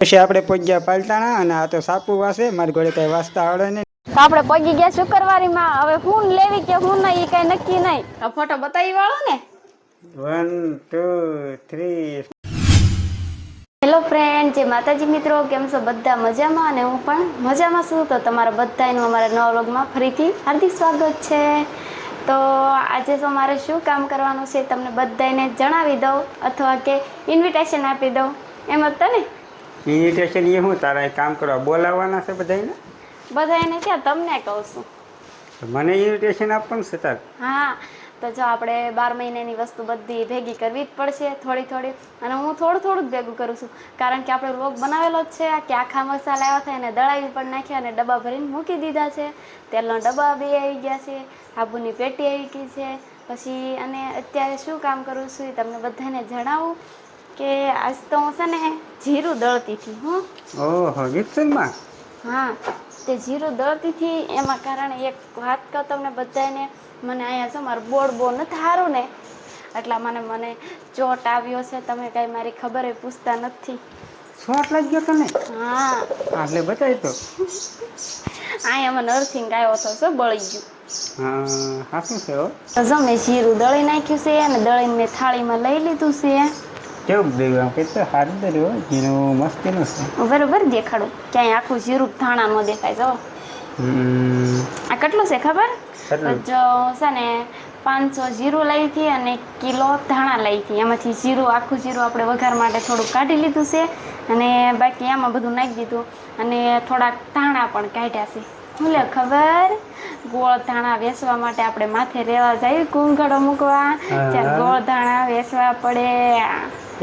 પછી આપણે પહોંચ્યા પાલતાણા અને આ તો સાપુ વાસે મારી ઘોડે કઈ વાંચતા આવડે નહીં. તો આપણે પગી ગયા શુક્રવારીમાં હવે હું લેવી કે હું નહીં એ કઈ નક્કી નહીં. આ ફોટો બતાવી વાળો ને. One two three hello friend જે માતાજી મિત્રો કેમ છો બધા મજામાં? અને હું પણ મજામાં છું. તો તમારા બધાનું અમારા નવા વ્લોગમાં ફરીથી હાર્દિક સ્વાગત છે. તો આજે તો મારે શું કામ કરવાનું છે તમને બધાને જણાવી દઉં અથવા કે ઇન્વિટેશન આપી દઉં. એમ જ તને ઇન્વિટેશન એ હું તારા કામ કરવા બોલાવવાના છે બધાને બધાને ક્યાં? તમને કહું છું. મને ઇન્વિટેશન આપવાનું છે તાર. હા તો જો આપણે બાર મહિનાની વસ્તુ બધી ભેગી કરવી જ પડશે થોડી થોડી. અને હું થોડું થોડું જ ભેગું કરું છું. કારણ કે આપણે રોગ બનાવેલો જ છે કે આખા મસાલા આવ્યા થાય અને દળાવી પણ નાખ્યા અને ડબ્બા ભરીને મૂકી દીધા છે. તેલના ડબ્બા બે આવી ગયા છે સાબુની પેટી આવી ગઈ છે. પછી અને અત્યારે શું કામ કરું છું એ તમને બધાને જણાવું. કે આજ તો હું છે ને જીરું દળતી હતી હું. ઓહો વિક્સનમાં હા તે જીરું દળતી હતી એમાં કારણે એક વાત કહું તમને બધાને મને અહીંયા છે મારું બોર્ડ બહુ નથી સારું ને એટલા મને મને ચોટ આવ્યો છે તમે કાંઈ મારી ખબર એ પૂછતા નથી. ચોટ લાગી ગયો તને? હા. એટલે બતાવી તો. અહીંયા મને અર્થિંગ આવ્યો હતો શું બળી ગયું. હા સાચું છે હો? તો જો મેં જીરું દળી નાખ્યું છે અને દળીને મેં થાળીમાં લઈ લીધું છે. કેવું દેવું આમ તો સારું દર્યું એનું મસ્તીનું છે બરોબર દેખાડું. ક્યાંય આખું જીરું ધાણા ન દેખાય જો. આ કેટલું છે ખબર? જો છે ને પાંચસો જીરું લઈ હતી અને કિલો ધાણા લઈ હતી. એમાંથી જીરું આખું જીરું આપણે વઘાર માટે થોડુંક કાઢી લીધું છે અને બાકી એમાં બધું નાખી દીધું. અને થોડાક ધાણા પણ કાઢ્યા છે. શું લે ખબર? ગોળ ધાણા વેસવા માટે આપણે માથે રેવા જઈએ કુંગળો મૂકવા. ત્યારે. ગોળ ધાણા વેસવા પડે.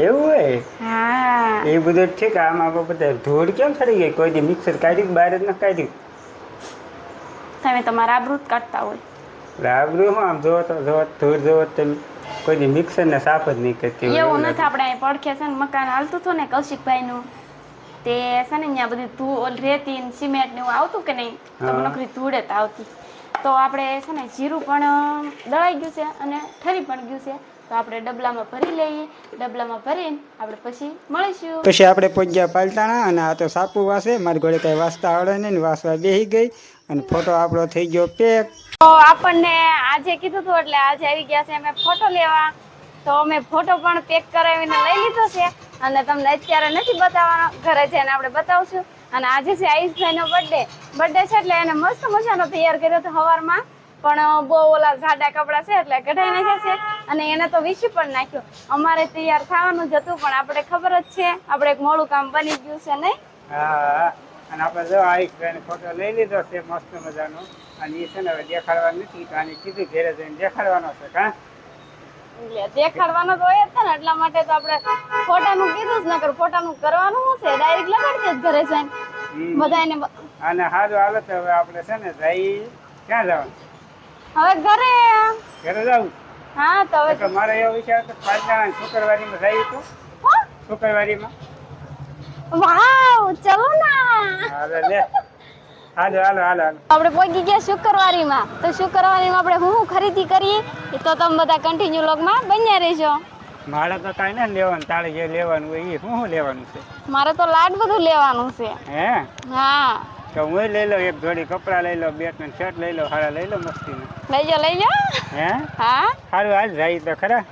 એવું હોય? હા. એ બધું ઠીક. આમાં બધા ધૂળ કેમ ચડી ગઈ? કોઈ દી મિક્સર કાઢ્યું બહાર જ ન કાઢ્યું? તમે તમારા આબરૂ જ કાઢતા હોય. આબરૂ હું આમ જોવો તો જોવો ધૂળ જોવો તો તમે કોઈ દી મિક્સરને સાફ જ નહીં કરતી એવું નથી. આપણે અહીં પડખે છે ને મકાન હાલતું હતું ને કૌશિકભાઈનું? તે છે ને અહીંયા બધી ધૂળ રેતી ને સિમેન્ટ ને એવું આવતું કે નહીં? તો નોકરી ધૂળે આવતી. તો આપણે છે ને જીરું પણ દળાઈ ગયું છે અને ઠરી પણ ગયું છે. તો આપણે ડબલામાં ભરી લઈએ. ડબલામાં ભરીને આપણે પછી મળીશું. પછી આપણે પહોંચ્યા પાલતાણા અને આ તો સાપુ વાસે. મારી ઘોડે કઈ વાંચતા આવડે નહીં ને વાંચવા બેસી ગઈ અને ફોટો આપણો થઈ ગયો પેક. તો આપણને આજે કીધું હતું એટલે આજે આવી ગયા છે. અમે ફોટો લેવા. તો અમે ફોટો પણ પેક કરાવીને લઈ લીધો છે. અને તમને અત્યારે નથી બતાવવાનો, ઘરે જઈને આપણે બતાવશું. અને આજે છે આયુષભાઈનો બર્થડે બર્થડે છે એટલે એને મસ્ત મજાનો તૈયાર કર્યો હતો સવારમાં પણ બહુ ઓલા જાડા કપડાં છે એટલે કઢાઈ નાખ્યા છે. અને એને તો વીસી પણ નાખ્યો. અમારે તૈયાર થવાનું જ હતું, પણ આપણે ખબર જ છે. આપણે એક મોડું કામ બની ગયું છે નહીં? અને આપણે જો આયુષભાઈને ફોટો લઈ લીધો છે, મસ્ત મજાનો. અને એ છે ને હવે દેખાડવાનું નથી. કીધું ઘેરે જઈને દેખાડવાનો છે, કાં? દેખાડવાનો તો હોય જ છે ને એટલા માટે તો આપણે ફોટાનું કીધું જ નકર ફોટાનું કરવાનું શું છે? ડાયરેક્ટ લગાડી દે ઘરે જઈને. બધાને અને સારું હાલો તો હવે આપણે છે ને જઈ ક્યાં જવાનું? હવે ઘરે. ઘરે જાવું હા તો હવે તો મારે એવો વિચાર હતો પાછા શુક્રવારીમાં જઈએ તો? શુક્રવારીમાં? વાવ ચલો ના. હાલો લે. હાલો હાલો હાલો આપણે પહોંચી ગયા શુક્રવારીમાં. તો શુક્રવારીમાં આપણે હું શું ખરીદી કરીએ તો તમે બધા કન્ટિન્યુ લોગમાં બન્યા રહેજો. મારે તો કાંઈ ના લેવાનું તારે જે લેવાનું હોય એ શું શું લેવાનું છે? મારે તો લાડ બધું લેવાનું છે. હે? હા. તો હું લઈ લઉં એક જોડી કપડાં લઈ લઉં બે ત્રણ શર્ટ લઈ લઉં હારા લઈ લઉં મસ્તી લઈ જાઓ લઈ જાઓ. હે? હા. સારું હાલ જાય તો ખરા.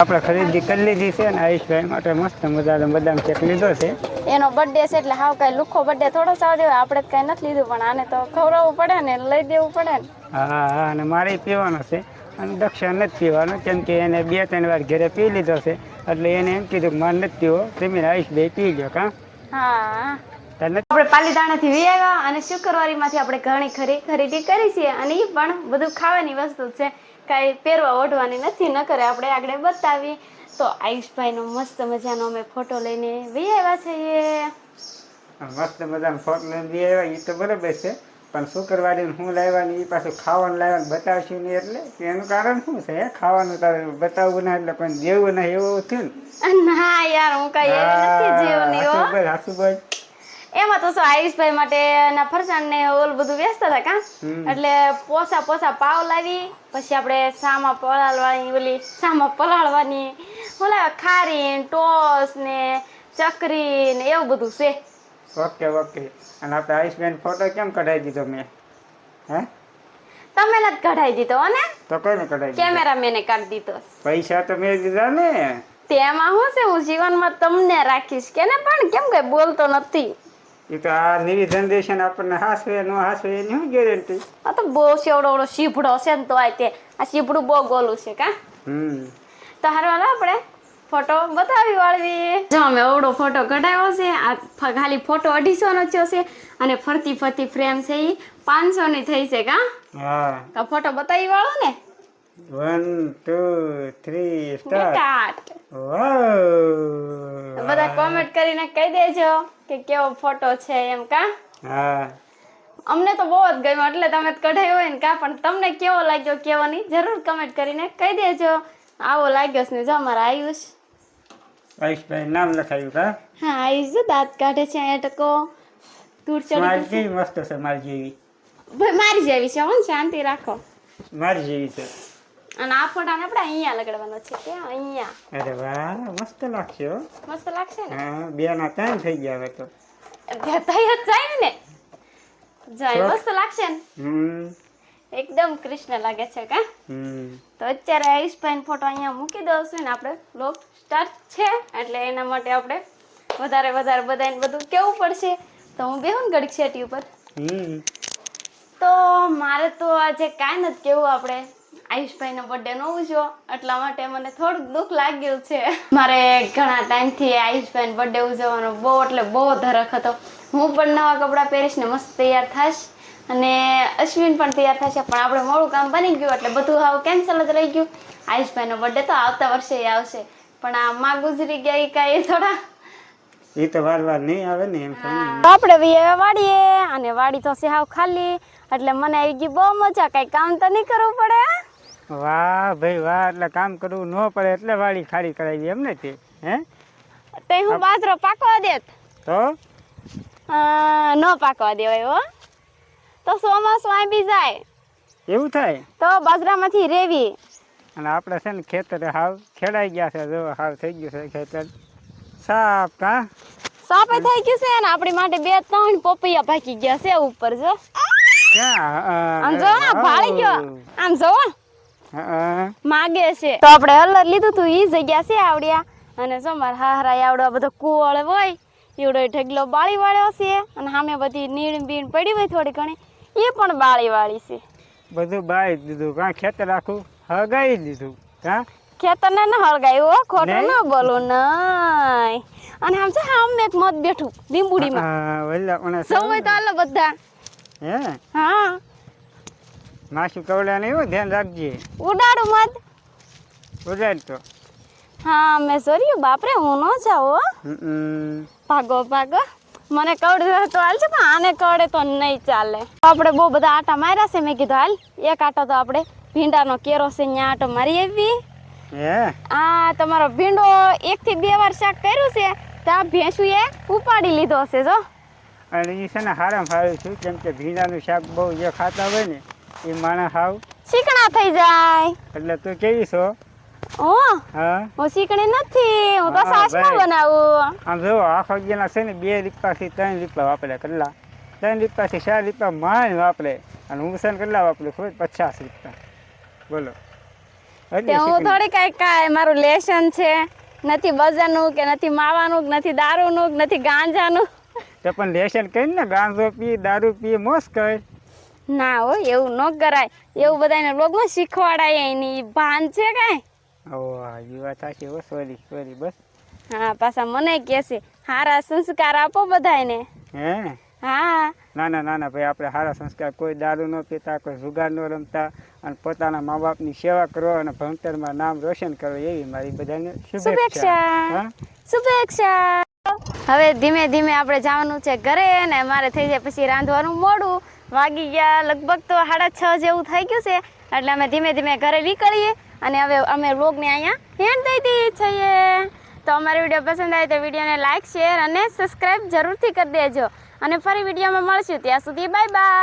આપણે ખરીદી કરી લીધી છે અને આયુષભાઈ માટે મસ્ત મજાનો બદામ શેક લીધો છે. એનો બર્થડે છે એટલે હાવ કઈ લુખો બર્થડે થોડો સાવ દેવો આપણે કઈ નથી લીધું પણ આને તો ખવડાવવું પડે ને લઈ દેવું પડે ને. હા હા અને મારે પીવાનો છે. અને દક્ષા નથી પીવાનો કેમ કે એને બે ત્રણ વાર ઘરે પી લીધો છે. એટલે એને એમ કીધું કે મારે નથી પીવો. તમે આયુષભાઈ પી લો કા? હા. આપણે પાલીતાણાથી વી આવ્યા અને શુક્રવારીમાંથી આપણે ઘણી ખરી ખરીદી કરી છે અને એ પણ બધું ખાવાની વસ્તુ છે. કાંઈ પહેરવા ઓઢવાની નથી ન કરે આપણે આગળ બતાવી. તો આયુષભાઈનો મસ્ત મજાનો અમે ફોટો લઈને વી આવ્યા છીએ. મસ્ત મજાનો ફોટો લઈને વી આવ્યા એ તો બરાબર છે. પણ શુક્રવારે હું લાવવાની એ પાછું ખાવાનું લાવવાનું બતાવશું નહીં એટલે એનું કારણ શું છે? ખાવાનું તારે બતાવવું ના એટલે પણ દેવું ના એવું થયું ના? યાર હું કઈ નથી જીવની હો. હાસુ બોલ હાસુ બોલ એમાં તો શું આયુષભાઈ માટે એના ફરસાણ ને ઓલ બધું વેચતા હતા કા? એટલે પોસા પોસા પાવ લાવી પછી આપણે સામા પલાળવાની ઓલી સામા પલાળવાની ઓલા ખારી ટોસ ને ચકરી ને એવું બધું છે. Okay okay. અને આપણે આયુષબેન ફોટો કેમ કઢાવી દીધો મેં? હે? તમે નથી કઢાઈ દીધો ને? તો કોઈને કઢાઈ દીધો? કેમેરામેને કાઢી દીધો. પૈસા તો મેં દીધા ને. તેમાં હું છે હું જીવનમાં તમને રાખીશ કે ને પણ કેમ કઈ બોલતો નથી. એ તો આ નવી જનરેશન આપણને હાસવે ન હાસવે એની શું ગેરંટી આ તો બહુ સેવડો ઓળો શીભડો છે ને તો આ તે આ શીભડું બહુ ગોલું છે કા? હમ. તો હારવાલો આપણે ફોટો બતાવી વાળવી. જો અમે ઓવડો ફોટો કઢાવ્યો છે આ ખાલી ફોટો અઢીસો નો થયો છે અને ફરતી ફરતી ફ્રેમ છે એ પાંચસો ની થઈ છે કા? હા. તો ફોટો બતાવી વાળો ને. વન ટુ થ્રી સ્ટાર્ટ બધા કોમેન્ટ કરીને કહી દેજો કે કેવો ફોટો છે એમ કા? હા. અમને તો બહુ જ ગમ્યો એટલે તમે કઢાયો હોય ને કા પણ તમને કેવો લાગ્યો કેવો નહીં જરૂર કમેન્ટ કરીને કહી દેજો. આવો લાગ્યો છે ને જો અમારા આયુષ. આયુષભાઈ નામ લખાયું કા? હા આયુષ જો દાંત કાઢે છે એટકો ટકો. ચડી મારી જેવી મસ્ત છે મારી જેવી. ભાઈ મારી જેવી છે હું શાંતિ રાખો. મારી જેવી છે. અને આ ફોટાને આપણે અહીંયા લગાડવાનો છે કે અહીંયા? અરે વાહ મસ્ત લાગશે મસ્ત લાગશે ને? હા બે ના ત્રણ થઈ ગયા હવે તો. બે થઈ જ જાય ને? જાય મસ્ત લાગશે ને? હમ. એકદમ કૃષ્ણ લાગે છે કા? હમ. તો અત્યારે આયુષભાઈ ફોટો અહીંયા મૂકી દઉં ને આપણે. લોક સ્ટાર્ટ છે એટલે એના માટે આપણે વધારે વધારે બધાને બધું કેવું પડશે. તો હું બેહું ને ઘડીક શેટી ઉપર. હમ. તો મારે તો આજે કાંઈ નથી કેવું આપણે. આયુષભાઈનો બર્થડે નો ઉજવો. એટલા માટે મને થોડુંક દુઃખ લાગ્યું છે. મારે ઘણા ટાઈમથી આયુષભાઈનો બર્થડે ઉજવવાનો બહુ એટલે બહુ ધરખ હતો. હું પણ નવા કપડાં પહેરીશ ને મસ્ત તૈયાર થઈશ અને અશ્વિન પણ તૈયાર થશે પણ આપણે મોડું કામ બની ગયું એટલે બધું હાવ કેન્સલ જ રહી ગયું. આયુષભાઈનો બર્થડે તો આવતા વર્ષે આવશે. પણ આ માં ગુજરી ગયા એ કાંઈ થોડા. એ તો વાર વાર નહીં આવે ને એમ આપણે હવે વાડીએ અને વાડી તો છે હાવ ખાલી. એટલે મને આવી ગઈ બહુ મજા કઈ કામ તો નહીં કરવું પડે વાહ ભાઈ વાહ એટલે કામ કરવું ન પડે એટલે વાળી ખાડી કરાવી એમ ને તે હે? તે હું બાજરો પાકવા દેત. તો? ન પાકવા દેવાય હો. તો સોમાસ આવી જાય. એવું થાય? તો બાજરામાંથી રેવી. અને આપણે છે ને ખેતરે હાવ ખેડાઈ ગયા છે જો હાવ થઈ ગયું છે ખેતર. સાફ કા સાફ થઈ ગયું છે ને આપણી માટે બે ત્રણ પોપૈયા પાકી ગયા છે ઉપર જો. ક્યાં? આમ જો ભાળી ગયો. આમ જો. હા માગે છે. તો આપણે હલર લીધું તું ઈ જગ્યા છે આવડ્યા. અને જો મારા હારા આવડવા બધો કુવળ હોય એવડો ઢગલો બાળી વાળ્યો છે અને સામે બધી નીણ બીણ પડી હોય થોડી ઘણી એ પણ બાળી વાળી છે. બધું બાળી દીધું કાં ખેતર આખું હગાઈ દીધું કાં? ખેતર ને હળગાયું હો ખોટું ન બોલું નહીં. અને આમ છે આમ એક મત બેઠું લીંબુડીમાં. માં ઓલા પણ સૌ હોય તો હાલો બધા. હે? હા. માસી કવડા નહીં ધ્યાન રાખજે. ઉડાડો મત. ઉડાડ તો. હા મેં સોર્યું. બાપરે હું ન જાઉં હો. ભાગો ભાગો. મને કવડે તો હાલ છે પણ આને કવડે તો નહીં ચાલે. આપણે બહુ બધા આટા માર્યા છે મેં કીધું હાલ એક આટો તો આપણે ભીંડાનો કેરો છે ત્યાં આટો મારી આવી. આ તમારો ભીંડો એક થી બે વાર શાક કર્યું છે ત્યાં ભેંસું એ ઉપાડી લીધો હશે જો. અને એ છે ને હારામ સારું છું કેમ કે ભીંડાનું શાક બહુ જે ખાતા હોય ને એ માણસ હાવ. શીકણા થઈ જાય. એટલે તું કેવી છો? ઓ હા? હું શીકણી નથી. હું તો સાસમાં. બનાવું. આમ જો આખો જેના છે ને બે રીપાથી ત્રણ રીપા વાપરે કેટલા? ત્રણ રીપાથી ચાર રીપા માંડ વાપરે. અને હું છે ને કેટલા વાપરું ખબર? પચાસ રીપા બોલો. હું. થોડી કઈ કાંઈ મારું લેશન છે. નથી બજારનું કે નથી માવાનું કે નથી દારૂનું કે નથી ગાંજાનું. તો પણ લેશન કરીને ને ગાંજો પી દારૂ પી મોસ કર. ના હો એવું ન કરાય. એવું બધાને લોગમાં શીખવાડાય એની. ભાન છે કાંઈ? ઓ એ વાત સાચી હો સોરી સોરી બસ. હા પાછા મને કહે છે સારા સંસ્કાર આપો બધાને હે? હા. ના ના ના ના ભાઈ આપણે સારા સંસ્કાર કોઈ દારૂ ન પીતા કોઈ જુગાર ન રમતા અને પોતાના મા બાપની સેવા કરો અને ભણતરમાં નામ રોશન કરો એવી મારી બધાને શુભેચ્છા. શુભેચ્છા. હવે ધીમે ધીમે આપણે જવાનું છે ઘરે ને મારે થઈ જાય પછી રાંધવાનું મોડું. વાગી ગયા લગભગ તો સાડા છ જેવું થઈ ગયું છે. એટલે અમે ધીમે ધીમે ઘરે નીકળીએ અને હવે અમે વ્લોગને અહીંયા હેન્ડ દઈ દઈએ છીએ. તો અમારો વીડિયો પસંદ આવે તો વિડીયોને લાઇક શેર અને સબસ્ક્રાઈબ જરૂરથી કરી દેજો. અને ફરી વિડીયોમાં મળશું. ત્યાં સુધી બાય બાય